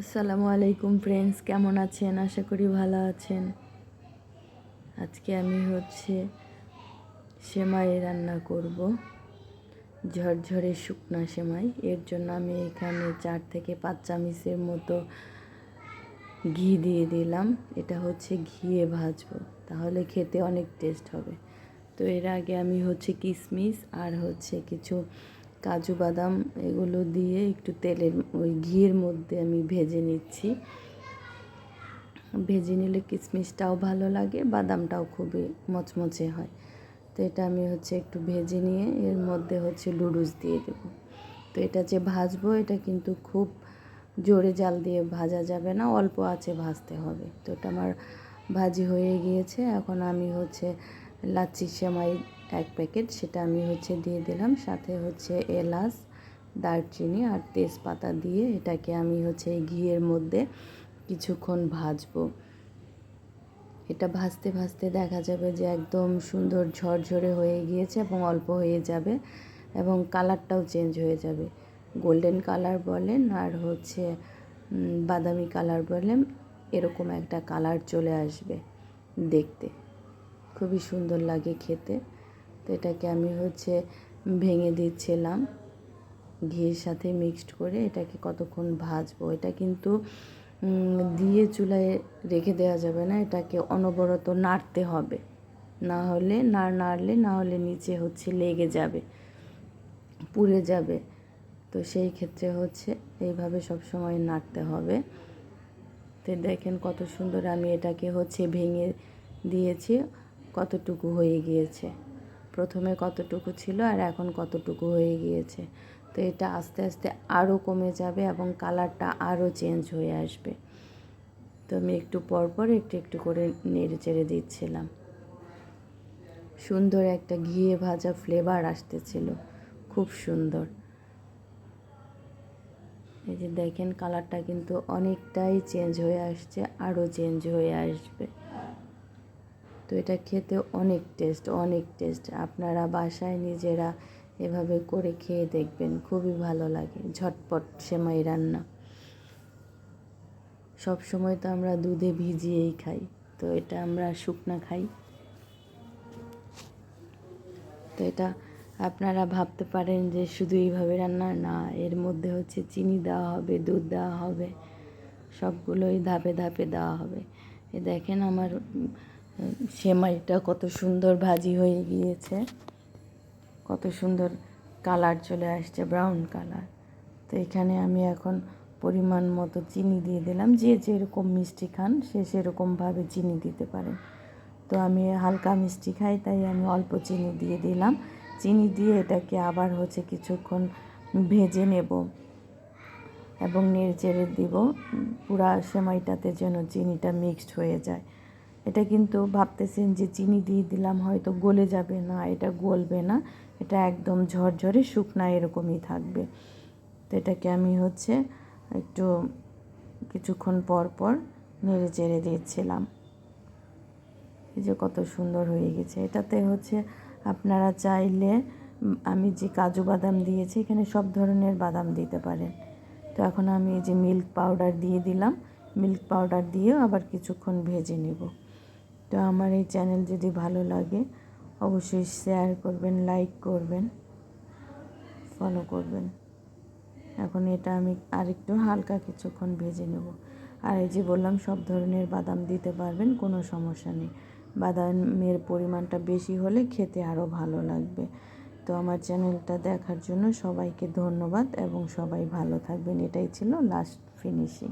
আসসালামু আলাইকুম ফ্রেন্ডস কেমন আছেন? আশা করি ভালো আছেন। আজকে আমি হচ্ছে সেমাই রান্না করব। ঝরঝরে শুকনা সেমাই। এর জন্য আমি এখানে চার থেকে পাঁচ চামিচের মতো ঘি দিয়ে দিলাম। এটা হচ্ছে ঘিয়ে ভাজবো। তাহলে খেতে অনেক টেস্ট হবে। তো এর আগে আমি হচ্ছে কিশমিশ আর হচ্ছে কিছু কাজু বাদাম এগুলো দিয়ে একটু তেলের ওই ঘিয়ের মধ্যে আমি ভেজে নিচ্ছি। ভেজে নিলে কিশমিশটাও ভালো লাগে, বাদামটাও খুবই মচমচে হয়। তো এটা আমি হচ্ছে একটু ভেজে নিয়ে এর মধ্যে হচ্ছে লুডুস দিয়ে দেবো। তো এটা যে ভাজবো এটা কিন্তু খুব জোরে জাল দিয়ে ভাজা যাবে না, অল্প আছে ভাজতে হবে। তো এটা আমার ভাজি হয়ে গিয়েছে। এখন আমি হচ্ছে লাচ্ছি সেমাই এক প্যাকেট, সেটা আমি হচ্ছে দিয়ে দিলাম। সাথে হচ্ছে এলাচ, দারচিনি আর তেজপাতা দিয়ে এটাকে আমি হচ্ছে ঘিয়ের মধ্যে কিছুক্ষণ ভাজবো। এটা ভাজতে ভাজতে দেখা যাবে যে একদম সুন্দর ঝরঝরে হয়ে গিয়েছে এবং অল্প হয়ে যাবে এবং কালারটাও চেঞ্জ হয়ে যাবে। গোল্ডেন কালার বলেন আর হচ্ছে বাদামি কালার বলেন, এরকম একটা কালার চলে আসবে দেখতে। খুবই সুন্দর লাগে খেতে। এটাকে আমি হচ্ছে ভেঙে দিচ্ছিলাম। ঘিয়ের সাথে মিক্সড করে এটাকে কতক্ষণ ভাজবো? এটা কিন্তু দিয়ে চুলায় রেখে দেওয়া যাবে না। এটাকে অনবরত নাড়তে হবে। না হলে না নাড়লে, না হলে নিচে হচ্ছে লেগে যাবে, পুড়ে যাবে। তো সেই ক্ষেত্রে হচ্ছে এইভাবে সব সময় নাড়তে হবে। তো দেখেন কত সুন্দর আমি এটাকে হচ্ছে ভেঙে দিয়েছি, কতটুকু হয়ে গিয়েছে। প্রথমে কতটুকু ছিল আর এখন কতটুকু হয়ে গিয়েছে। তো এটা আস্তে আস্তে আরও কমে যাবে এবং কালারটা আরও চেঞ্জ হয়ে আসবে। তো আমি একটু পরপর একটু একটু করে নেড়ে চেড়ে দিচ্ছিলাম। সুন্দর একটা ঘিয়ে ভাজা ফ্লেভার আসতেছিল। খুব সুন্দর। এই যে দেখেন, কালারটা কিন্তু অনেকটাই চেঞ্জ হয়ে আসছে আরও চেঞ্জ হয়ে আসবে। তো এটা খেতে অনেক টেস্ট অনেক টেস্ট আপনারা বাসায় নিজেরা এভাবে করে খেয়ে দেখবেন, খুবই ভালো লাগে, ঝটপট সেমাই রান্না। সব সময় তো আমরা দুধে ভিজিয়েই খাই, তো এটা আমরা শুকনা খাই। তো এটা আপনারা ভাবতে পারেন যে শুধু এইভাবে রান্না, না, এর মধ্যে হচ্ছে চিনি দেওয়া হবে, দুধ দেওয়া হবে, সবগুলোই ধাপে ধাপে দেওয়া হবে। এ দেখেন আমার সেমাইটা কত সুন্দর ভাজি হয়ে গিয়েছে। কত সুন্দর কালার চলে আসছে ব্রাউন কালার। তো এখানে আমি এখন পরিমাণ মতো চিনি দিয়ে দিলাম। যে যেরকম মিষ্টি খান, সে সেরকমভাবে চিনি দিতে পারেন তো আমি হালকা মিষ্টি খাই, তাই আমি অল্প চিনি দিয়ে দিলাম। চিনি দিয়ে এটাকে আবার হচ্ছে কিছুক্ষণ ভেজে নেব এবং নেড়ে চেড়ে দিব। পুরা সেমাইটাতে যেন চিনিটা মিক্সড হয়ে যায়। এটা কিন্তু ভাবতেছেন যে চিনি দিয়ে দিলাম, হয়তো গলে যাবে না, এটা গলবে না, এটা একদম ঝরঝরে শুকনা এরকমই থাকবে। তো এটাকে আমি হচ্ছে একটু কিছুক্ষণ পর পর নেড়ে চেড়ে দিয়েছিলাম এই যে কত সুন্দর হয়ে গেছে। এটাতে হচ্ছে আপনারা চাইলে আমি যে কাজু বাদাম দিয়েছি, এখানে সব ধরনের বাদাম দিতে পারেন। তো এখন আমি এই যে মিল্ক পাউডার দিয়ে দিলাম। মিল্ক পাউডার দিয়েও আবার কিছুক্ষণ ভেজে নেব। তো আমার এই চ্যানেল যদি ভালো লাগে, অবশ্যই শেয়ার করবেন লাইক করবেন ফলো করবেন। এখন এটা আমি আরেকটু হালকা কিছুক্ষণ ভেজে নেব। আর এই যে বললাম, সব ধরনের বাদাম দিতে পারবেন, কোনো সমস্যা নেই। বাদামের পরিমাণটা বেশি হলে খেতে আরও ভালো লাগবে। তো আমার চ্যানেলটা দেখার জন্য সবাইকে ধন্যবাদ এবং সবাই ভালো থাকবেন। এটাই ছিল লাস্ট ফিনিশিং